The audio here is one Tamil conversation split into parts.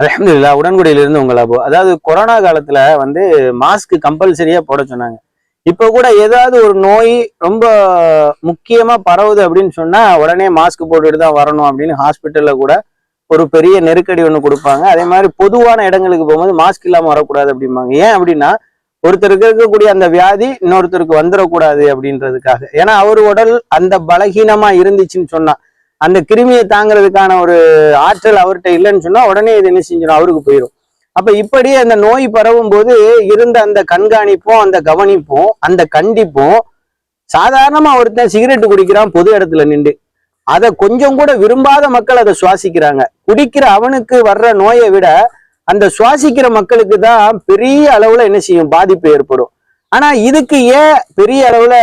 அலமதுல்லா உடன்குடியிலிருந்து உங்கள் அபு அதாவது கொரோனா காலத்துல வந்து மாஸ்க் கம்பல்சரியா போட சொன்னாங்க. இப்ப கூட ஏதாவது ஒரு நோய் ரொம்ப முக்கியமா பரவுது அப்படின்னு சொன்னா உடனே மாஸ்க் போட்டுட்டு தான் வரணும் அப்படின்னு ஹாஸ்பிட்டல்ல கூட ஒரு பெரிய நெருக்கடி ஒன்று கொடுப்பாங்க. அதே மாதிரி பொதுவான இடங்களுக்கு போகும்போது மாஸ்க் இல்லாம வரக்கூடாது அப்படிம்பாங்க. ஏன் அப்படின்னா ஒருத்தருக்கு இருக்கக்கூடிய அந்த வியாதி இன்னொருத்தருக்கு வந்துடக்கூடாது அப்படின்றதுக்காக. ஏன்னா அவர் உடல் அந்த பலகீனமா இருந்துச்சுன்னு சொன்னா அந்த கிருமியை தாங்கிறதுக்கான ஒரு ஆற்றல் அவர்கிட்ட இல்லைன்னு சொன்னா உடனே இது என்ன செஞ்சிடும்? அவருக்கு போயிடும் அப்ப இப்படி அந்த நோய் பரவும் போது இருந்த அந்த கண்காணிப்பும் அந்த கவனிப்பும் அந்த கண்டிப்பும் சாதாரணமா ஒருத்தன் சிகரெட் குடிக்கிறான் பொது இடத்துல நின்று. அதை கொஞ்சம் கூட விரும்பாத மக்கள் அதை சுவாசிக்கிறாங்க. குடிக்கிற அவனுக்கு வர்ற நோயை விட அந்த சுவாசிக்கிற மக்களுக்கு தான் பெரிய அளவுல என்ன செய்யும்? பாதிப்பு ஏற்படும். ஆனா இதுக்கு ஏன் பெரிய அளவுல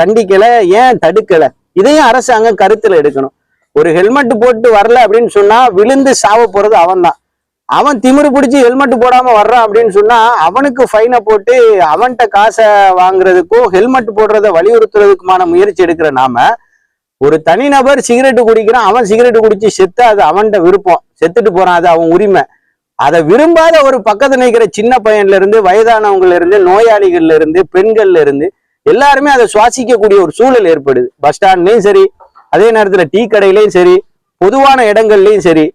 கண்டிக்கல? ஏன் தடுக்கல? இதையும் அரசாங்கம் கருத்துல எடுக்கணும். ஒரு ஹெல்மெட் போட்டு வரல அப்படின்னு சொன்னா விழுந்து சாவ போறது அவன் தான் அவன் திமிரு பிடிச்சி ஹெல்மெட் போடாம வர்றான் அப்படின்னு சொன்னா அவனுக்கு ஃபைனை போட்டு அவன்கிட்ட காசை வாங்குறதுக்கும் ஹெல்மெட் போடுறத வலியுறுத்துறதுக்குமான முயற்சி எடுக்கிற நாம ஒரு தனிநபர் சிகரெட்டு குடிக்கிறான் அவன் சிகரெட்டு குடிச்சு செத்து அது அவன்கிட்ட விருப்பம். செத்துட்டு போறான் அது அவன் உரிமை. அதை விரும்பாத ஒரு பக்கத்து நிற்கிற சின்ன பையன்ல இருந்து வயதானவங்கல இருந்து நோயாளிகள்ல இருந்து பெண்கள்ல இருந்து எல்லாருமே அதை சுவாசிக்கக்கூடிய ஒரு சூழல் ஏற்படுது. பஸ் ஸ்டாண்ட்லயும் சரி அதே நேரத்துல டீ கடையிலையும் சரி பொதுவான இடங்கள்லையும் சரி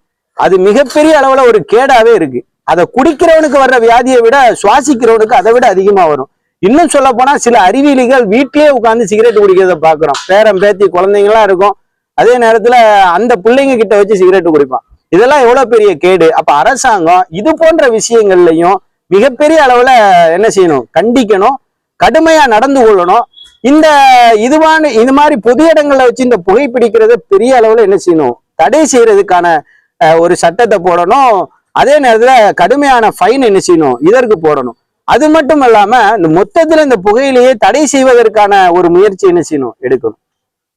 அது மிகப்பெரிய அளவுல ஒரு கேடாவே இருக்கு. அதை குடிக்கிறவனுக்கு வர்ற வியாதியை விட சுவாசிக்கிறவனுக்கு அதை விட அதிகமா வரும். இன்னும் சொல்ல போனா சில அறிவியலிகள் வீட்டிலேயே உட்காந்து சிகரெட் குடிக்கிறத பாக்குறோம் பேரன் பேத்தி குழந்தைங்களாம் இருக்கும். அதே நேரத்துல அந்த பிள்ளைங்க கிட்ட வச்சு சிகரெட் குடிப்பான். இதெல்லாம் எவ்வளவு பெரிய கேடு. அப்ப அரசாங்கம் இது போன்ற விஷயங்கள்லையும் மிகப்பெரிய அளவுல என்ன செய்யணும்? கண்டிக்கணும். கடுமையா நடந்து கொள்ளணும். இந்த இதுவான இது மாதிரி பொது இடங்கள்ல வச்சு இந்த புகைப்பிடிக்கிறத பெரிய அளவுல என்ன செய்யணும்? தடை செய்யறதுக்கான அஹ், ஒரு சட்டத்தை போடணும். அதே நேரத்துல கடுமையான ஃபைன் என்ன செய்யணும்? இதற்கு போடணும். அது மட்டும் இல்லாம இந்த மொத்தத்துல இந்த புகையிலேயே தடை செய்வதற்கான ஒரு முயற்சி என்ன செய்யணும்? எடுக்கணும்.